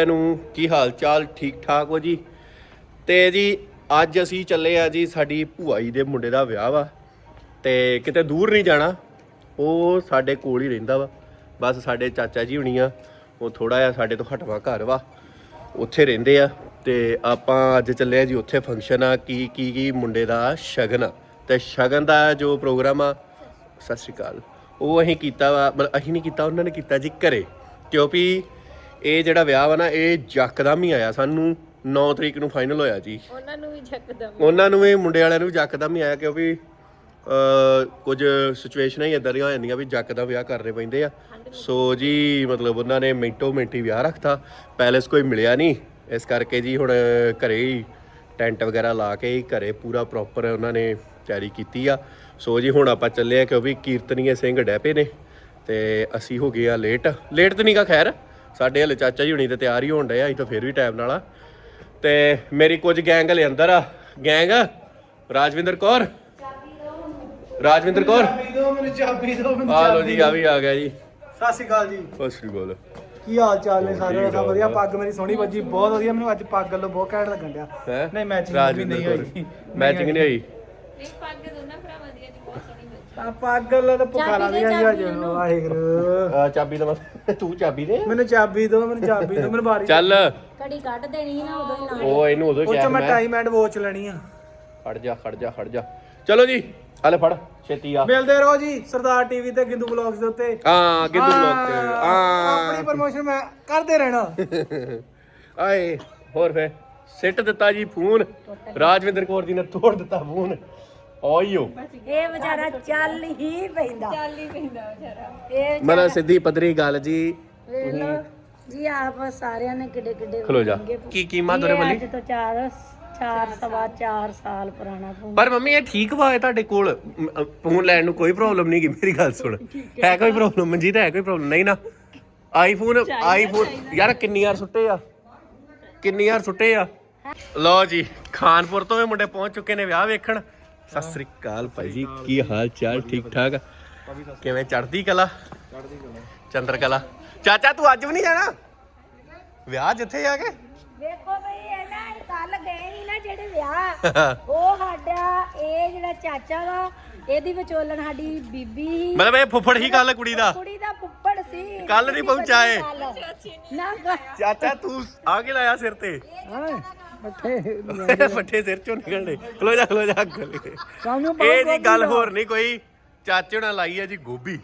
ਨੂੰ ਕੀ ਹਾਲ ਚਾਲ, ਠੀਕ ਠਾਕ ਹੋ ਜੀ? ਤੇ ਜੀ, ਅੱਜ ਅਸੀਂ ਚੱਲੇ ਆ ਜੀ ਸਾਡੀ ਭੂਆ ਜੀ ਦੇ ਮੁੰਡੇ ਦਾ ਵਿਆਹ ਵਾ, ਤੇ ਕਿਤੇ ਦੂਰ ਨਹੀਂ ਜਾਣਾ। ਉਹ ਸਾਡੇ ਕੋਲ ਹੀ ਰਹਿੰਦਾ ਵਾ। ਬਸ ਸਾਡੇ ਚਾਚਾ ਜੀ ਹੁਣੀ ਆ, ਉਹ ਥੋੜਾ ਜਿਹਾ ਸਾਡੇ ਤੋਂ ਹਟਵਾ ਘਰ ਵਾ, ਉੱਥੇ ਰਹਿੰਦੇ ਆ। ਤੇ ਆਪਾਂ ਅੱਜ ਚੱਲੇ ਆ ਜੀ ਉੱਥੇ ਫੰਕਸ਼ਨ ਆ, ਕੀ ਕੀ ਕੀ ਮੁੰਡੇ ਦਾ ਸ਼ਗਨ ਆ। ਤੇ ਸ਼ਗਨ ਦਾ ਜੋ ਪ੍ਰੋਗਰਾਮ ਆ, ਸਤਿ ਸ਼੍ਰੀ ਅਕਾਲ। ਉਹ ਅਸੀਂ ਕੀਤਾ ਵਾ, ਮਤਲਬ ਅਸੀਂ ਨਹੀਂ ਕੀਤਾ, ਉਹਨਾਂ ਨੇ ਕੀਤਾ ਜੀ ਘਰੇ। ਕਿਉਂਕਿ ਇਹ ਜਿਹੜਾ ਵਿਆਹ ਵਾ ਨਾ ਇਹ ਯਕਦਮ ਹੀ ਆਇਆ ਸਾਨੂੰ। 9 ਤਰੀਕ ਨੂੰ ਫਾਈਨਲ ਹੋਇਆ ਜੀ। ਉਹਨਾਂ ਨੂੰ ਵੀ ਝੱਕਦਮ ਉਹਨਾਂ ਨੂੰ ਵੀ ਮੁੰਡੇ ਵਾਲਿਆਂ ਨੂੰ ਵੀ ਯਕਦਮ ਹੀ ਆਇਆ ਕਿਉਂਕਿ ਅ ਕੁਝ ਸਿਚੁਏਸ਼ਨਾਂ ਹੀ ਇਦਾਂ ਦੀਆਂ ਹੋ ਜਾਂਦੀਆਂ ਵੀ ਯਕਦਮ ਵਿਆਹ ਕਰਨੇ ਪੈਂਦੇ ਆ। ਸੋ ਜੀ ਮਤਲਬ ਉਹਨਾਂ ਨੇ ਮਿੰਟੋ ਮਿੰਟੀ ਵਿਆਹ ਰੱਖਤਾ। ਪੈਲੇਸ ਕੋਈ ਮਿਲਿਆ ਨਹੀਂ। ਇਸ ਕਰਕੇ ਜੀ ਹੁਣ ਘਰੇ ਹੀ ਟੈਂਟ ਵਗੈਰਾ ਲਾ ਕੇ ਹੀ ਘਰੇ ਪੂਰਾ ਪ੍ਰੋਪਰ ਉਹਨਾਂ ਨੇ ਤਿਆਰੀ ਕੀਤੀ ਆ। ਸੋ ਜੀ ਹੁਣ ਆਪਾਂ ਚੱਲੇ ਆ ਕਿਉਂਕਿ ਕੀਰਤਨੀਏ ਸਿੰਘ ਡੈਪੇ ਨੇ ਤੇ ਅਸੀਂ ਹੋ ਗਏ ਆ ਲੇਟ ਲੇਟ ਤਾਂ ਨਹੀਂਗਾ ਖੈਰ। ਸਾਡੇ ਹਲੇ ਚਾਚਾ ਜੀ ਹੁਣੀ ਤੇ ਤਿਆਰ ਹੀ ਹੋਣ ਡਏ ਆ ਅਸੀਂ ਤਾਂ ਫਿਰ ਵੀ ਟਾਈਮ ਨਾਲ ਆ। ਤੇ ਮੇਰੀ ਕੁਝ ਗੈਂਗ ਹਲੇ ਅੰਦਰ ਆ। ਗੈਂਗ ਰਾਜਵਿੰਦਰ ਕੌਰ? ਰਾਜਵਿੰਦਰ ਕੌਰ? ਚਾਬੀ ਦਿਓ ਮੈਨੂੰ ਚਾਬੀ ਦਿਓ ਮੈਨੂੰ ਆ ਲੋ ਜੀ ਆ ਵੀ ਆ ਗਿਆ ਜੀ। ਸਤਿ ਸ਼੍ਰੀ ਅਕਾਲ ਜੀ। ਫਸਰੀ ਬੋਲ ਕੀ ਹਾਲ ਚਾਲ ਨੇ ਸਾਰਿਆਂ ਦਾ? ਸਭ ਵਧੀਆ? ਪੱਗ ਮੇਰੀ ਸੋਹਣੀ ਵੱਜੀ ਬਹੁਤ ਵਧੀਆ। ਮੈਨੂੰ ਅੱਜ ਪੱਗ ਵੱਲੋਂ ਬਹੁਤ ਘੈਂਟ ਲੱਗਣ ਡਿਆ। ਹੈ? ਨਹੀਂ ਮੈਚਿੰਗ ਵੀ ਨਹੀਂ ਹੋਈ। ਮੈਚਿੰਗ ਨਹੀਂ ਹੋਈ। ਇਹ ਪੱਗ ਬਹੁਤ ਸੋਹਣੀ ਲੱਗੀ ਆ ਪੱਗ ਵੱਲੋਂ ਤਾਂ ਭੁੱਖਾ ਚਾਬੀ ਲੱਗ ਦੇ, ਗਿਆ ਚਾਬੀ ਜੀ ਮੈਨੂੰ। ਵਾਹਿਗੁਰੂ। ਆ ਚਾਬੀ ਦਾ ਤੂੰ ਚਾਬੀ ਦੇ। ਮੈਨੂੰ ਚਾਬੀ ਦਿਓ ਮੈਨੂੰ ਚਾਬੀ ਦਿਓ ਮੈਨੂੰ ਬਾਰੀ ਚੱਲ। ਕੜੀ ਕੱਢ ਦੇਣੀ ਸੀ ਨਾ ਉਦੋਂ ਹੀ ਨਾਲ। ਉਹ ਇਹਨੂੰ ਉਦੋਂ ਉਹ ਚ ਕਿਹਾ ਮੈਂ ਮੈਂ ਟਾਈਮ ਐਂਡ ਵਾਚ ਲੈਣੀ ਆ। ਖੜ ਜਾ ਖੜ ਜਾ ਖੜ ਜਾ। ਚਲੋ ਜੀ ਹਲੇ ਫੜ ਛੇਤੀ ਆ। ਮਿਲਦੇ ਰਹੋ ਜੀ ਸਰਦਾਰ ਟੀਵੀ ਤੇ ਗਿੰਦੂ ਬਲੌਗਸ ਦੇ ਉੱਤੇ। ਆ ਗਿੱਦੂ ਲੋਕ ਆਪਣੀ ਆ ਪ੍ਰਮੋਸ਼ਨ ਮੈਂ ਕਰਦੇ ਰਹਿਣਾ। ਆਏ ਹੋਰ ਫੇ ਸਿੱਟ ਦਿੱਤਾ ਜੀ ਫੋਨ। ਰਾਜਵਿੰਦਰ ਕੌਰ ਜੀ ਨੇ ਤੋੜ ਦਿੱਤਾ ਫੋਨ। ਓਯੋ ਇਹ ਵਿਚਾਰਾ ਚੱਲ ਹੀ ਪੈਂਦਾ। ਚੱਲ ਹੀ ਪੈਂਦਾ ਵਿਚਾਰਾ। ਇਹ ਮਤਲਬ ਸਿੱਧੀ ਪਦਰੀ ਗੱਲ ਜੀ। ਵੇਖ ਲਓ ਜੀ ਆਪ ਸਾਰਿਆਂ ਨੇ ਕਿੱਡੇ ਕਿੱਡੇ ਖਲੋ ਜਾ। ਮਹਿੰਗੇ ਕੀ ਕੀਮਤ ਦੋਰੇ ਇਹ ਬੋਲੀ ਅੱਜ ਤੋਂ 4 4 ਸਵਾ 4 ਸਾਲ ਪੁਰਾਣਾ ਫੋਨ ਪਰ ਮੰਮੀ ਇਹ ਠੀਕ ਵਾ ਇਹ ਤੁਹਾਡੇ ਕੋਲ ਫੋਨ ਲੈਣ ਨੂੰ ਕੋਈ ਪ੍ਰੋਬਲਮ ਨਹੀਂ ਗੀ ਮੇਰੀ ਗੱਲ ਸੁਣ। ਹੈ। ਕੋਈ ਪ੍ਰੋਬਲਮ ਮਨਜੀਤ ਹੈ ਕੋਈ ਪ੍ਰੋਬਲਮ ਨਹੀਂ ਨਾ। ਆਈਫੋਨ ਆਈਫੋਨ ਯਾਰ ਕਿੰਨੀ ਯਾਰ ਸੁੱਟੇ ਆ? ਕਿੰਨੀ ਯਾਰ ਸੁੱਟੇ ਆ? ਲਓ ਜੀ ਖਾਨਪੁਰ ਤੋਂ ਇਹ ਮੁੰਡੇ ਪਹੁੰਚ ਚੁੱਕੇ ਨੇ ਵਿਆਹ ਵੇਖਣ। ਸਤਿ ਸ੍ਰੀ ਅਕਾਲ ਭਾਈ ਜੀ ਕੀ ਹਾਲ ਚਾਲ? ਠੀਕ ਠਾਕ? ਕਿਵੇਂ ਚੜਦੀ ਕਲਾ? ਚੰਦਰ ਕਲਾ। ਚਾਚਾ ਤੂੰ ਅੱਜ ਵੀ ਨਹੀਂ ਜਾਣਾ? ਵਿਆਹ ਜਿੱਥੇ ਆ ਕੇ? ਵੇਖੋ ਬਈ ਇਹ ਨਾ ਕੱਲ ਗਏ ਸੀ ਨਾ ਜਿਹੜੇ ਵਿਆਹ ਉਹ ਸਾਡਾ ਇਹ ਜਿਹੜਾ ਚਾਚਾ ਵਾ ਇਹਦੀ ਵਿਚੋਲਣ ਸਾਡੀ ਬੀਬੀ ਮਤਲਬ ਇਹ ਫੁੱਫੜ ਹੀ ਗੱਲ ਕੁੜੀ ਦਾ? ਕੁੜੀ ਦਾ ਪੁੱਪੜ ਸੀ। ਕੱਲ੍ਹ ਨੀ ਪਹੁੰਚਾਏ। ਨਾ ਚਾਚਾ ਤੂੰ ਆ ਕੇ ਲਾਇਆ ਸਿਰ ਤੇ? ਫੱਟੇ ਸਿਰ ਚੋਂ ਨਿਕਲਣੇ ਖਲੋ ਜਾ ਖਲੋ ਜਾ ਖਲੋ ਸਾਨੂੰ ਇਹ ਜੀ ਗੱਲ ਹੋਰ ਨਹੀਂ ਕੋਈ ਚਾਚੇ ਨਾਲ ਲਾਈ ਹੈ ਜੀ ਗੋਭੀ।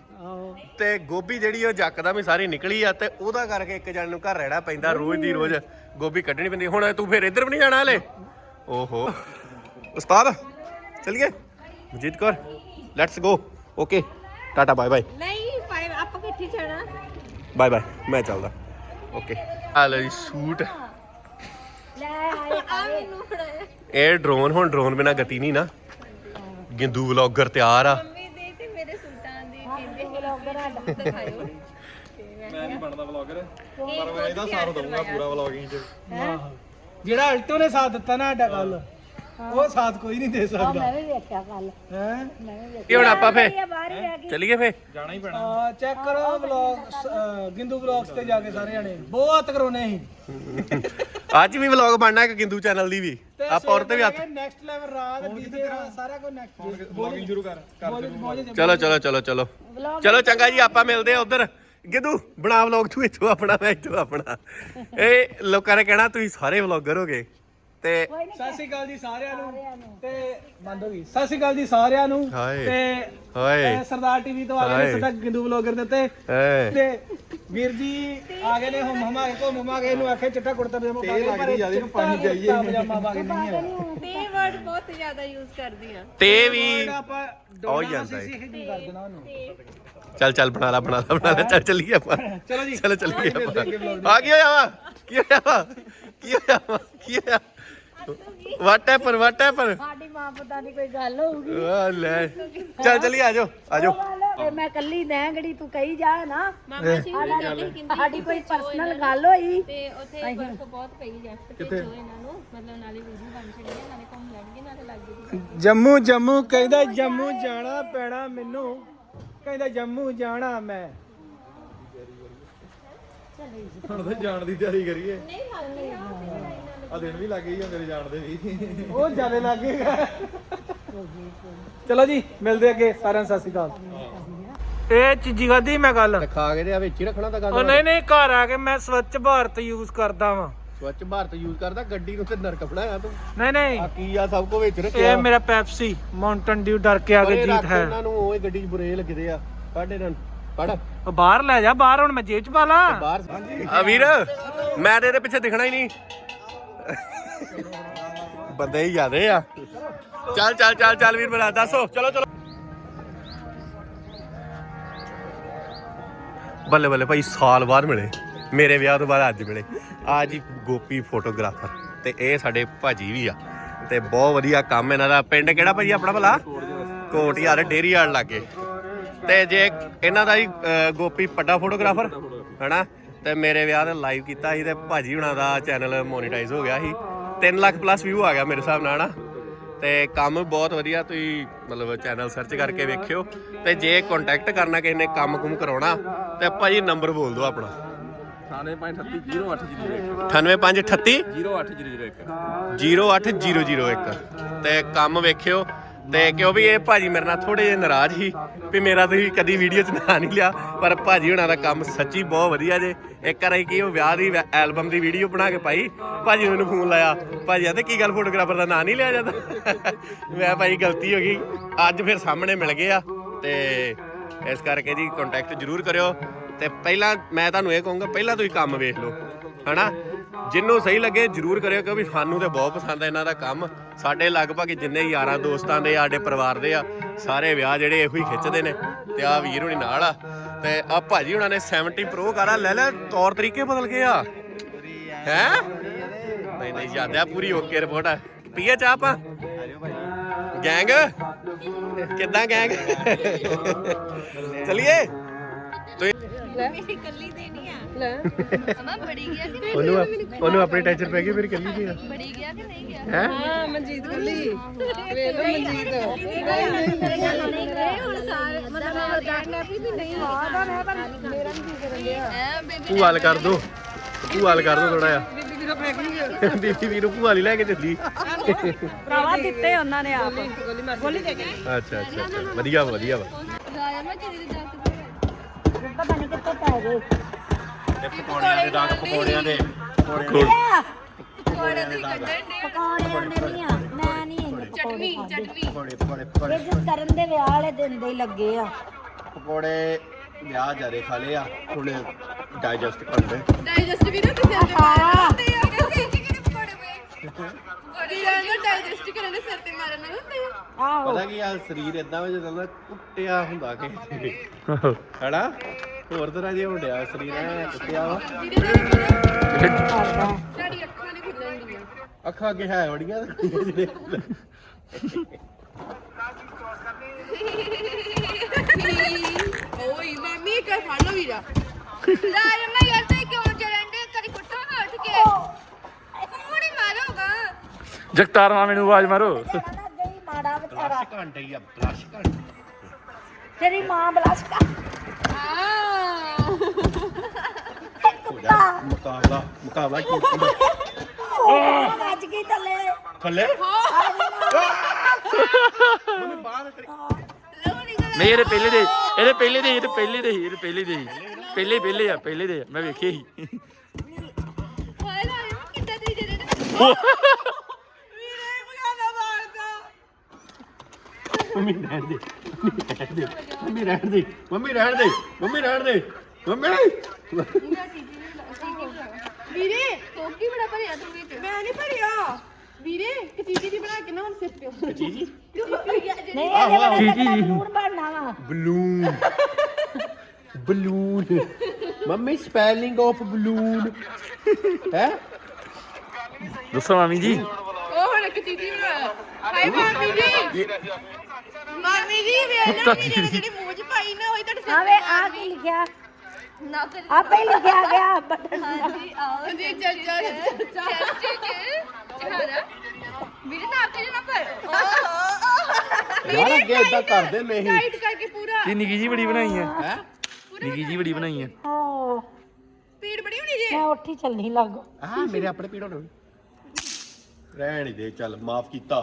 ਤੇ ਗੋਭੀ ਜਿਹੜੀ ਉਹ ਜੱਕਦਾ ਵੀ ਸਾਰੀ ਨਿਕਲੀ ਆ ਤੇ ਉਹਦਾ ਕਰਕੇ ਇੱਕ ਜਣ ਨੂੰ ਘਰ ਰਹਿਣਾ ਪੈਂਦਾ ਰੋਜ਼ ਦੀ ਰੋਜ਼। ਗੋਭੀ ਕੱਢਣੀ ਪੈਂਦੀ। ਹੁਣ ਤੂੰ ਫਿਰ ਇੱਧਰ ਵੀ ਨਹੀਂ ਜਾਣਾ ਹਲੇ? ਓਹੋ। ਉਸਤਾਦ ਚਲਿਏ? Majeed Kaur let's go okay tata bye bye ਨਹੀਂ ਪਾਏ ਆਪਾਂ ਕਿੱਥੇ ਜਾਣਾ? ਬਾਏ ਬਾਏ ਮੈਂ ਚੱਲਦਾ। ਓਕੇ ਆ ਲੈ ਜੀ ਸੂਟ। ਇਹ ਡਰੋਨ ਹੁਣ ਡਰੋਨ ਬਿਨਾ ਗਤੀ ਨਹੀਂ ਨਾ। ਗਿੰਦੂ ਵਲੌਗਰ ਤਿਆਰ ਆ। ਮੰਮੀ ਦੇ ਤੇ ਮੇਰੇ ਸੂਟਾਂ ਦੀ ਕਹਿੰਦੇ ਬਲੌਗਰ ਸਾਡਾ। ਦਿਖਾਇਓ। ਜਿਹੜਾ ਅਲਟੋ ਨੇ ਸਾਥ ਦਿੱਤਾ ਨਾ ਸਾਡਾ ਕੱਲ ਉਹ ਸਾਥ ਕੋਈ ਨਹੀਂ ਦੇ ਸਕਦਾ। ਮੈਂ ਵੀ ਵੇਖਿਆ ਕੱਲ। ਹੈ? ਮੈਂ ਵੀ ਵੇਖਿਆ ਕੀ ਹੁਣ ਆਪਾਂ ਫੇ ਇਹ ਬਾਹਰ ਹੀ ਰਹਿ ਗਈ। ਚਲੀਏ ਫੇ ਚੈੱਕ ਕਰੋ ਵਲੌਗ ਗਿੰਦੂ ਵਲੌਗਸ ਤੇ ਜਾ ਕੇ ਸਾਰੇ ਜਣੇ। ਬਹੁਤ ਕਰਾਉਨੇ ਸੀ ਅੱਜ ਵੀ ਵਲੌਗ ਬਣਨਾ ਇੱਕ ਗਿੰਦੂ ਚੈਨਲ ਦੀ ਵੀ। ਆਪਾਂ ਔਰ ਤੇ ਵੀ ਹੱਥ ਨੈਕਸਟ ਲੈਵਲ ਰਾਤ ਡੀਜੇ ਸਾਰਾ ਕੁਝ ਨੈਕਸਟ ਬੋਲਿੰਗ ਸ਼ੁਰੂ ਕਰ ਚਲੋ ਚਲੋ ਚਲੋ ਚਲੋ। ਚਲੋ ਚੰਗਾ ਜੀ ਆਪਾਂ ਮਿਲਦੇ ਆ ਉਧਰ। ਗਿੱਦੂ ਬਣਾ ਵਲੌਗ ਤੂੰ ਇੱਥੋਂ ਆਪਣਾ ਮੈਂ ਇੱਥੋਂ ਆਪਣਾ। ਇਹ ਲੋਕਾਂ ਨੇ ਕਹਿਣਾ ਤੁਸੀਂ ਸਾਰੇ ਵਲੌਗਰ ਹੋਗੇ। ਤੇ ਸਤਿ ਸ਼੍ਰੀ ਅਕਾਲ ਜੀ ਸਾਰਿਆਂ ਨੂੰ। ਤੇ ਬੰਦ ਹੋ ਗਈ। ਸਤਿ ਸ਼੍ਰੀ ਅਕਾਲ ਜੀ ਸਾਰਿਆਂ ਨੂੰ। ਹਾਏ। ਤੇ ਹਾਏ। ਸਰਦਾਰ ਟੀਵੀ ਤੋਂ ਆ ਗਏ ਹਾਏ। ਨੇ ਸਾਡਾ ਗਿੰਦੂ ਵਲੌਗਰ ਦੇ ਉੱਤੇ। ਐ ਤੇ ਵੀਰ ਜੀ ਆ ਗਏ ਨੇ ਹਮ ਹਮਾ ਕੇ ਘੁੰਮ ਹਮਾ ਕੇ ਇਹਨੂੰ ਆਖੇ ਚਿੱਟਾ ਕੁੜਤਾ ਪਜਾਮਾ ਪਾ ਕੇ ਪਰ ਜ਼ਿਆਦਾ ਪਾਣੀ ਚਾਹੀਏ। ਪਜਾਮਾ ਪਾ ਕੇ ਨਹੀਂ ਹੈ ਤੇ ਵਰਡ ਬਹੁਤ ਜ਼ਿਆਦਾ ਯੂਜ਼ ਕਰਦੀ ਆ। ਤੇ ਵੀ ਆਪਾਂ ਹੋ ਹੀ ਜਾਂਦਾ ਸੀ ਇਹ ਕਰ ਦੇਣਾ ਉਹਨੂੰ। ਚੱਲ ਚੱਲ ਬਣਾ ਲਾ ਬਣਾ ਲਾ ਬਣਾ ਲਾ। ਚੱਲ ਚੱਲੀਏ ਆਪਾਂ। ਚਲੋ ਜੀ। ਚਲੋ ਚੱਲੀਏ ਆਪਾਂ। ਆ ਕੀ ਹੋਇਆ ਵਾ? ਕੀ ਹੋਇਆ ਵਾ? ਕੀ ਹੋਇਆ ਵਾ? ਕੀ ਹੋਇਆ ਵਾਟ ਹੈਪਨ ਵਾਟ ਹੈਪਨ ਸਾਡੀ ਮਾਂ ਪਤਾ ਦੀ ਕੋਈ ਗੱਲ ਹੋਊਗੀ। ਆ ਲੈ। ਚੱਲ ਚੱਲੀਏ ਆ ਜਾਓ ਆ ਜਾਓ। ਤੇ ਮੈਂ ਕੱਲੀ ਨਹਿੰਗੜੀ ਤੂੰ ਕਹੀ ਜਾ ਨਾ ਮਾਮਾ ਜੀ ਸਾਡੀ ਕੋਈ ਪਰਸਨਲ ਗੱਲ ਹੋਈ। ਤੇ ਉੱਥੇ ਬਰਫ਼ ਬਹੁਤ ਪਈ ਜੱਟ ਤੇ ਭੇਜੋ ਇਹਨਾਂ ਨੂੰ ਮਤਲਬ ਨਾਲੇ ਵੀਡੀਓ ਬਣ ਛੜੀਏ ਨਾਲੇ ਘੁੰਮ ਲੈਣਗੇ ਨਾਲੇ ਲੱਗ ਜੂਗੀ ਜੰਮੂ ਜੰਮੂ ਕਹਿੰਦਾ ਜੰਮੂ ਜਾਣਾ ਪੈਣਾ ਮੈਨੂੰ। ਕਹਿੰਦਾ ਜੰਮੂ ਜਾਣਾ ਮੈਂ। ਹੁਣ ਤਾਂ ਜਾਣ ਦੀ ਤਿਆਰੀ ਕਰੀਏ। ਨਹੀਂ ਲੱਗਦੇ ਆ ਦਿਨ ਵੀ ਲੱਗ ਗਈ ਆ ਮੇਰੇ ਜਾਣ ਦੇ ਵੀ। ਉਹ ਜਿਆਦੇ ਲੱਗੇਗਾ ਚਲੋ ਜੀ ਮਿਲਦੇ ਅੱਗੇ ਸਾਰਿਆਂ ਨੂੰ ਸਤਿ ਸ਼੍ਰੀ ਅਕਾਲ। ਇਹ ਚੀਜ਼ੀ ਖਾਦੀ ਮੈਂ ਕੱਲ ਖਾ ਕੇ ਤੇ ਆ ਵਿੱਚ ਹੀ ਰੱਖਣਾ ਤਾਂ ਉਹ ਗੱਲ ਨਹੀਂ ਨਹੀਂ ਘਰ ਆ ਕੇ ਮੈਂ ਸਵੱਚ ਭਾਰਤ ਯੂਜ਼ ਕਰਦਾ ਵਾਂ। ਸਵੱਚ ਭਾਰਤ ਯੂਜ਼ ਕਰਦਾ ਗੱਡੀ ਨੂੰ ਤੇ ਨਰਕ ਬਣਾਇਆ ਤੂੰ। ਨਹੀਂ ਨਹੀਂ। ਆ ਕੀ ਆ ਸਭ ਕੋ ਵਿੱਚ ਰੱਖਿਆ। ਇਹ ਮੇਰਾ ਪੈਪਸੀ ਮਾਊਂਟਨ ਡਿਊ ਡਰ ਕੇ ਆ ਕੇ ਜੀਤ ਹੈ। ਇਹਨਾਂ ਨੂੰ ਉਹ ਗੱਡੀ 'ਚ ਬੁਰੇ ਲੱਗਦੇ ਆ। ਕੱਢ ਇਹਨਾਂ ਨੂੰ ਕੱਢ ਉਹ ਬਾਹਰ ਲੈ ਜਾ ਬਾਹਰ ਹੁਣ ਮੈਂ ਜੇਬ ਚ ਪਾ ਲਾਂ। ਬਾਹਰ। ਆ ਵੀਰ ਮੈਂ ਤੇ ਇਹਦੇ ਪਿੱਛੇ ਦਿਖਣਾ ਹੀ ਨਹੀਂ। ਬੰਦੇ ਹੀ ਜ਼ਿਆਦੇ ਆ। ਚੱਲ ਚੱਲ ਚੱਲ ਚੱਲ ਵੀਰ ਬਣਾ ਦੱਸੋ, ਚਲੋ ਚਲੋ। ਬੱਲੇ ਬੱਲੇ ਭਾਈ, ਸਾਲ ਬਾਅਦ ਮਿਲੇ। ਮੇਰੇ ਵਿਆਹ ਤੋਂ ਬਾਅਦ ਅੱਜ ਮਿਲੇ। ਆ ਜੀ ਗੋਪੀ ਫੋਟੋਗ੍ਰਾਫਰ, ਤੇ ਇਹ ਸਾਡੇ ਭਾਜੀ ਵੀ ਆ। ਤੇ ਬਹੁਤ ਵਧੀਆ ਕੰਮ ਇਹਨਾਂ ਦਾ। ਪਿੰਡ ਕਿਹੜਾ ਭਾਜੀ ਆਪਣਾ ਭਲਾ? ਕੋਟ ਯਾਰ ਡੇਰੀ ਵਾਲ ਲਾਗੇ। ਤੇ ਜੇ ਇਹਨਾਂ ਦਾ ਹੀ ਗੋਪੀ ਪੱਡਾ ਫੋਟੋਗ੍ਰਾਫਰ, ਹਨਾ? ਤੇ ਮੇਰੇ ਵਿਆਹ ਤੇ ਲਾਈਵ ਕੀਤਾ ਸੀ ਤੇ ਭਾਜੀ ਹੁਣਾਂ ਦਾ ਚੈਨਲ ਮੋਨੀਟਾਈਜ਼ ਹੋ ਗਿਆ ਸੀ। 3 ਲੱਖ ਪਲੱਸ ਵਿਊ ਆ ਗਿਆ ਮੇਰੇ ਹਿਸਾਬ ਨਾਲ ਹਨਾ ਤੇ ਕੰਮ ਬਹੁਤ ਵਧੀਆ ਤੁਸੀਂ ਮਤਲਬ ਚੈਨਲ ਸਰਚ ਕਰਕੇ ਵੇਖਿਓ। ਤੇ ਜੇ ਕੰਟੈਕਟ ਕਰਨਾ ਕਿਸੇ ਨੇ ਕੰਮ ਕੁਮ ਕਰਾਉਣਾ ਤੇ ਭਾਜੀ ਨੰਬਰ ਬੋਲ ਦਿਓ ਆਪਣਾ। 98538 08001 ਤੇ ਕੰਮ ਵੇਖਿਓ ਤੇ ਕਿਉਂ ਵੀ ਇਹ ਭਾਜੀ ਮੇਰੇ ਨਾਲ ਥੋੜੇ ਜਿਹਾ ਨਾਰਾਜ਼ ਸੀ ਵੀ ਮੇਰਾ ਤੁਸੀਂ ਕਦੀ ਵੀਡੀਓ 'ਚ ਨਾਂ ਨਹੀਂ ਲਿਆ, ਪਰ ਭਾਜੀ ਹੁਣਾਂ ਦਾ ਕੰਮ ਸੱਚੀ ਬਹੁਤ ਵਧੀਆ ਜੇ। ਇੱਕ ਵਾਰ ਕੀ ਉਹ ਵਿਆਹ ਦੀ ਐਲਬਮ ਦੀ ਵੀਡੀਓ ਬਣਾ ਕੇ ਪਾਈ, ਭਾਜੀ ਨੇ ਮੈਨੂੰ ਫੋਨ ਲਾਇਆ, ਭਾਜੀ ਕਹਿੰਦੇ ਕੀ ਗੱਲ ਫੋਟੋਗ੍ਰਾਫਰ ਦਾ ਨਾਂ ਨਹੀਂ ਲਿਆ ਜਾਂਦਾ? ਮੈਂ ਭਾਈ ਗਲਤੀ ਹੋ ਗਈ। ਅੱਜ ਫਿਰ ਸਾਹਮਣੇ ਮਿਲ ਗਏ ਆ ਤੇ ਇਸ ਕਰਕੇ ਜੀ ਕੰਟੈਕਟ ਜ਼ਰੂਰ ਕਰਿਓ। ਤੇ ਪਹਿਲਾਂ ਮੈਂ ਤੁਹਾਨੂੰ ਇਹ ਕਹੂੰਗਾ, ਪਹਿਲਾਂ ਤੁਸੀਂ ਕੰਮ ਵੇਖ ਲਓ, ਹਨਾ? ਜਿੰਨੂੰ ਸਹੀ ਲੱਗੇ ਜਰੂਰ ਕਰਿਓ, ਕਿਉਂਕਿ ਸਾਨੂੰ ਤੇ ਬਹੁਤ ਪਸੰਦ ਹੈ ਇਹਨਾਂ ਦਾ ਕੰਮ। ਸਾਡੇ ਲਗਭਗ ਜਿੰਨੇ ਯਾਰਾਂ ਦੋਸਤਾਂ ਦੇ ਸਾਡੇ ਪਰਿਵਾਰ ਦੇ ਆ, ਸਾਰੇ ਵਿਆਹ ਜਿਹੜੇ ਇਹੋ ਹੀ ਖਿੱਚਦੇ ਨੇ। ਤੇ ਆ ਵੀਰ ਹੁਣੀ ਨਾਲ ਆ। ਤੇ ਆ ਭਾਜੀ ਹੁਣਾਂ ਨੇ 70 ਪ੍ਰੋ ਕਾਰਾ ਲੈ ਲੈ, ਤੌਰ ਤਰੀਕੇ ਬਦਲ ਗਏ ਆ। ਹੈ? ਨਹੀਂ ਨਹੀਂ ਯਾਦਿਆ ਪੂਰੀ ਓਕੇ ਰਿਪੋਰਟ ਆ। ਪੀਏ ਚਾਹ ਆਪਾਂ? ਗੈਂਗ? ਕਿੱਦਾਂ ਗੈਂਗ? ਚਲਿਏ। ਮੇਰੀ ਕੱਲੀ ਦੇਣੀ ਆ ਲੈ ਅਮਾ ਬੜੀ ਗਿਆ ਕਿ ਨਹੀਂ ਉਹਨੂੰ ਉਹਨੂੰ ਆਪਣੀ ਟੈਨਸ਼ਨ ਪੈ ਗਈ ਮੇਰੀ ਕੱਲੀ ਦੀ ਆ। ਬੜੀ ਗਿਆ ਕਿ ਨਹੀਂ ਗਿਆ ਹੈ? ਹਾਂ ਮਨਜੀਤ ਕੱਲੀ ਵੇਖ ਲਓ ਮਨਜੀਤ। ਨਹੀਂ ਹੁਣ ਸਾਰੇ ਮਤਲਬ ਕਹਿਣਾ ਵੀ ਨਹੀਂ ਆਦਾ ਮੈਂ ਪਰ ਮੇਰਾ ਨਹੀਂ ਕਰਨ ਲਿਆ ਐ ਬੇਬੀ ਭੂਆ ਵਾਲ ਕਰ ਦੋ। ਭੂਆ ਵਾਲ ਕਰ ਦੋ ਥੋੜਾ ਜਿਹਾ। ਬੀਬੀ ਵੀਰੋ ਭੂਆ ਲੈ ਕੇ ਚੱਲੀ। ਭਰਾਵਾ ਦਿੱਤੇ ਉਹਨਾਂ ਨੇ ਆਪ। ਗੋਲੀ ਦੇ ਗਏ ਅੱਛਾ ਅੱਛਾ ਵਧੀਆ ਵਾ, ਵਧੀਆ ਵਾ। ਮੈਂ ਤੇ ਪਤਾ ਨਹੀਂ ਕਿੱਥੇ ਪੈ ਗਏ। ਤੇ ਪਕੌੜਿਆਂ ਦੇ ਦਾਗ ਪਕੌੜਿਆਂ ਦੇ ਕੋੜੇ ਦੀ ਕੱਢਣ ਦੇ ਪਕੌੜਿਆਂ ਦੇ ਨਹੀਂ ਆ। ਮੈਂ ਨਹੀਂ ਇੰਨੇ ਚਟਨੀ ਚਟਨੀ। ਪਕੌੜੇ ਪਕੌੜੇ ਪਕੌੜੇ। ਇਹ ਜਿਸ ਕਰਨ ਦੇ ਵਿਆਹ ਵਾਲੇ ਦਿਨ ਦੇ ਹੀ ਲੱਗੇ ਆ। ਪਕੌੜੇ ਵਿਆਹ ਜਾਰੇ ਖਾ ਲਏ ਆ। ਹੁਣ ਡਾਈਜੈਸਟ ਕਰਦੇ ਡਾਈਜੈਸਟ ਵੀ ਨਾ ਆਹਾ। ਆ। ਪਕੌੜੇ ਜਾਂਦੇ ਡਾਈਜੈਸਟ ਕਰਨ ਦੇ ਸਿਰ ਤੇ ਮਾਰਨ ਨਾਲ ਹੁੰਦੇ ਆ। ਆਹੋ। ਪਤਾ ਕੀ ਆ ਸਰੀਰ ਇਦਾਂ ਵਿੱਚ ਜਦੋਂ ਕੁੱਟਿਆ ਹੁੰਦਾ ਕਿ ਹਨਾ? ਹੋਰ ਤਰ੍ਹਾਂ ਜਿਹਾ ਹੁੰਦਿਆ ਸਰੀਰ ਐ ਕੁੱਟਿਆ ਵਾ। ਸਾਡੀ ਅੱਖਾਂ ਨਹੀਂ ਖੁੱਲਣ ਦੀਆਂ ਅੱਖਾਂ ਅੱਗੇ ਹੈ ਬੜੀਆਂ ਤੇ ਜਿਹੜੇ ਓਏ ਮਾਮੀ ਕਾ ਫੜ ਲੋ ਵੀਰਾ। ਰਾਜ ਮੈਂ ਜਗਤਾਰ ਮਾਮੇ ਨੂੰ ਆਵਾਜ਼ ਮਾਰੋ। ਕਹਿੰਦਾ ਗਈ ਮਾੜਾ ਵਿਚਾਰਾ। ਘੰਟੇ ਹੀ ਆ ਬਲਸ਼ ਘੰਟੇ। ਤੇਰੀ ਮਾਂ ਬਲਸ ਕਰ ਹੋ ਜਾ ਮੁਕਾਬਲਾ ਮੁਕਾਬਲਾ ਕੀ ਵੱਜ ਗਈ ਥੱਲੇ। ਥੱਲੇ? ਨਹੀਂ ਇਹਦੇ ਪਹਿਲੇ ਦੇ ਇਹਦੇ ਪਹਿਲੇ ਦੇ ਇਹਦੇ ਪਹਿਲੇ ਦੇ ਸੀ, ਇਹਦੇ ਪਹਿਲੇ ਦੇ ਸੀ। ਪਹਿਲੇ ਪਹਿਲੇ ਆ ਪਹਿਲੇ ਦੇ ਆ, ਮੈਂ ਵੇਖੇ ਸੀ ਹਾਏ ਰਾਜ ਕਿੱਦਾਂ ਦੀ ਜਿਹੜੇ ਵੀਰੇ ਮੰਮੀ ਰਹਿਣ ਦੇ ਮੰਮੀ ਰਹਿਣ ਦੇ ਮੰਮੀ ਰਹਿਣ ਦੇ ਮੰਮੀ ਰਹਿਣ ਦੇ ਮੰਮੀ ਵੀਰੇ ਕੋਕੀ ਬੜਾ ਭਰਿਆ ਤੂੰ ਵਿੱਚ। ਮੈਂ ਨਹੀਂ ਭਰਿਆ। ਵੀਰੇ ਕਚੀਜੀ ਦੀ ਬਣਾ ਕੇ ਨਾ ਹੁਣ ਸਿਰ ਪਿਓ ਨਹੀਂ ਇਹ ਵਾਲਾ ਕਾਨੂੰਨ ਬਣਨਾ ਵਾ। Balloon. Balloon. Mummy spelling of balloon. ਹੈ? ਦੱਸੋ ਮਾਮੀ ਜੀ। ਉਹ ਹੁਣ ਕਚੀਜੀ ਬਣਾ। ਹਾਏ ਮਾਮੀ ਜੀ। ਮਾਮੀ ਜੀ ਵੇਖ ਲੈ ਵੀਰੇ ਨੇ ਜਿਹੜੀ ਮੂੰਹ ਚ ਪਾਈ ਨਾ ਹੋਈ ਤੁਹਾਡੇ ਆਵੇ ਆ ਕੀ ਲਿਖਿਆ? ਨਾ ਕਰ ਆਪੇ ਹੀ ਲਿਖਿਆ ਗਿਆ ਬਟਨ। ਹਾਂਜੀ ਆਓ ਜੀ ਚੱਲ ਚੱਲ ਚੱਲ ਚੱਲ। ਚਹਾਰਾ ਵੀਰੇ ਨਾ ਪਰ ਯਾਰ ਅੱਗੇ ਇਦਾਂ ਕਰਦੇ ਨਹੀਂ ਟਾਈਟ ਕਰਕੇ ਪੂਰਾ। ਇਹ ਨਿੱਕੀ ਜੀ ਬੜੀ ਬਣਾਈ ਹੈ? ਹੈ ਨਿੱਕੀ ਜੀ ਬੜੀ ਬਣਾਈ ਹੈ। ਓ ਪੀੜ ਬੜੀ ਹੋਣੀ ਜੀ? ਮੈਂ ਉੱਠੀ ਚੱਲਣੀ ਲੱਗ। ਆ ਮੇਰੇ ਆਪਣੇ ਪੀੜ ਹੋਣੇ। ਰਹਿਣ ਹੀ ਦੇ ਚੱਲ ਮਾਫ ਕੀਤਾ।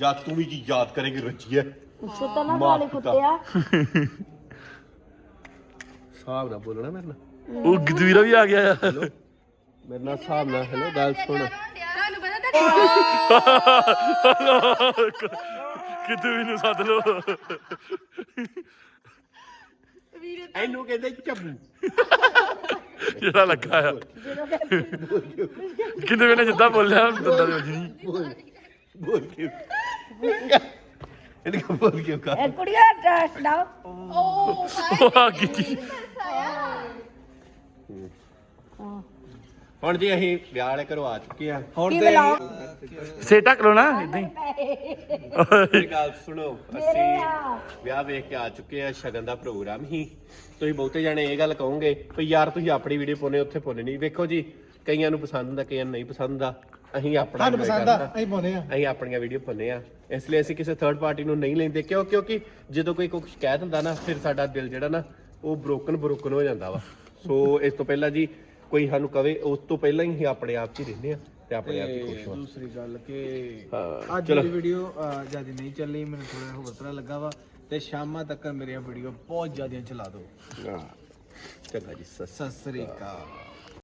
ਜਾਂ ਤੂੰ ਵੀ ਕੀ ਯਾਦ ਕਰੇਂਗੀ ਰੱਜੀ ਐ। ਸੁੱਤਾ ਨਾ ਮਾਫ਼ ਕਾਲੇ ਕੀਤਾ। ਕੁੱਤਿਆ ਹਿਸਾਬ ਨਾਲ ਬੋਲਣਾ ਮੇਰੇ ਨਾਲ। ਉਹ ਗਦਵੀਰਾ ਵੀ ਆ ਗਿਆ ਆ। ਹੈਲੋ ਮੇਰੇ ਨਾਲ ਹਿਸਾਬ ਨਾਲ ਹੈਲੋ ਗੱਲ ਸੁਣ। ਤੁਹਾਨੂੰ ਪਤਾ ਤੁਹਾਡੀ ਕਿਤੇ ਵੀ ਨੂੰ ਸੱਦ ਲੋ ਵੀਰੇ ਇਹਨੂੰ ਕਹਿੰਦੇ ਚੱਬੂ ਜਿਹੜਾ ਲੱਗਾ ਆ। ਕਿਤੇ ਵੀ ਨੇ ਜਿੱਦਾਂ ਬੋਲਿਆ ਦੰਦਾਂ ਦੇ ਵਜਣੀ ਬੋਲ ਕੇ ਇਹਨੇ ਕੋ ਬੋਲ ਕੇ ਕਾ ਇਹ ਕੁੜੀਆਂ ਟੈਸਟ ਲਾਓ ਓ ਉਹ ਆ ਗਈ ਹੁਣ ਜੀ ਅਸੀਂ ਵਿਆਹ ਵਾਲੇ ਘਰੋਂ ਆ ਚੁੱਕੇ ਆ ਹੁਣ ਕੀ ਤੇ ਬੁਲਾਓ ਸੇ ਟੱਕ ਲੋ ਨਾ ਇਦਾਂ ਹੀ ਮੇਰੀ ਗੱਲ ਸੁਣੋ ਅਸੀਂ ਵਿਆਹ ਵੇਖ ਕੇ ਆ ਚੁੱਕੇ ਆ ਸ਼ਗਨ ਦਾ ਪ੍ਰੋਗਰਾਮ ਹੀ ਤੁਸੀਂ ਬਹੁਤੇ ਜਾਣੇ ਇਹ ਗੱਲ ਕਹੋਗੇ ਵੀ ਯਾਰ ਤੁਸੀਂ ਆਪਣੀ ਵੀਡੀਓ ਪਾਉਨੇ ਉੱਥੇ ਪਾਉਨੇ ਨਹੀਂ ਵੇਖੋ ਜੀ ਕਈਆਂ ਨੂੰ ਪਸੰਦ ਹੁੰਦਾ ਕਈਆਂ ਨੂੰ ਨਹੀਂ ਪਸੰਦ ਆ ਅਸੀਂ ਆਪਣਾ ਸਾਨੂੰ enjoy ਪਸੰਦ ਆ? ਕਰਨਾ। ਅਸੀਂ ਪਾਉਨੇ ਆ। ਅਸੀਂ ਆਪਣੀਆਂ ਵੀਡੀਓ ਪਾਉਂਦੇ ਆ। ਇਸ ਲਈ ਅਸੀਂ ਕਿਸੇ ਥਰਡ ਪਾਰਟੀ ਨੂੰ ਨਹੀਂ ਲੈਂਦੇ ਕਿਉਂ? ਕਿਉਂਕਿ ਜਦੋਂ ਕੋਈ ਕੋਈ ਸ਼ਿਕਾਇਤ ਹੁੰਦਾ ਨਾ ਫਿਰ ਸਾਡਾ ਦਿਲ ਜਿਹੜਾ ਨਾ ਉਹ ਬ੍ਰੋਕਨ ਬ੍ਰੋਕਨ ਹੋ ਜਾਂਦਾ ਵਾ। ਸੋ ਇਸ ਤੋਂ ਪਹਿਲਾਂ ਜੀ ਕੋਈ ਸਾਨੂੰ ਕਵੇ ਉਸ ਤੋਂ ਪਹਿਲਾਂ ਹੀ ਅਸੀਂ ਆਪਣੇ ਆਪ 'ਚ ਹੀ ਰਹਿੰਦੇ ਆ ਤੇ ਆਪਣੇ ਆਪ ਹੀ ਖੁਸ਼ ਹਾਂ ਦੂਸਰੀ ਗੱਲ ਕਿ ਹਾਂ, ਅੱਜ ਦੀ ਵੀਡੀਓ ਜ਼ਿਆਦਾ ਨਹੀਂ ਚੱਲੀ ਮੈਨੂੰ ਥੋੜਾ ਹੋਰ ਤਰ੍ਹਾਂ ਲੱਗਾ ਵਾ ਤੇ ਸ਼ਾਮਾਂ ਤੱਕ ਮੇਰੀਆਂ ਵੀਡੀਓ ਬਹੁਤ ਜ਼ਿਆਦੀਆਂ ਚਲਾ ਦਿਓ। ਹਾਂ। ਚੰਗਾ ਜੀ ਸਤਿ ਸਤਿ ਸ੍ਰੀ ਅਕਾਲ।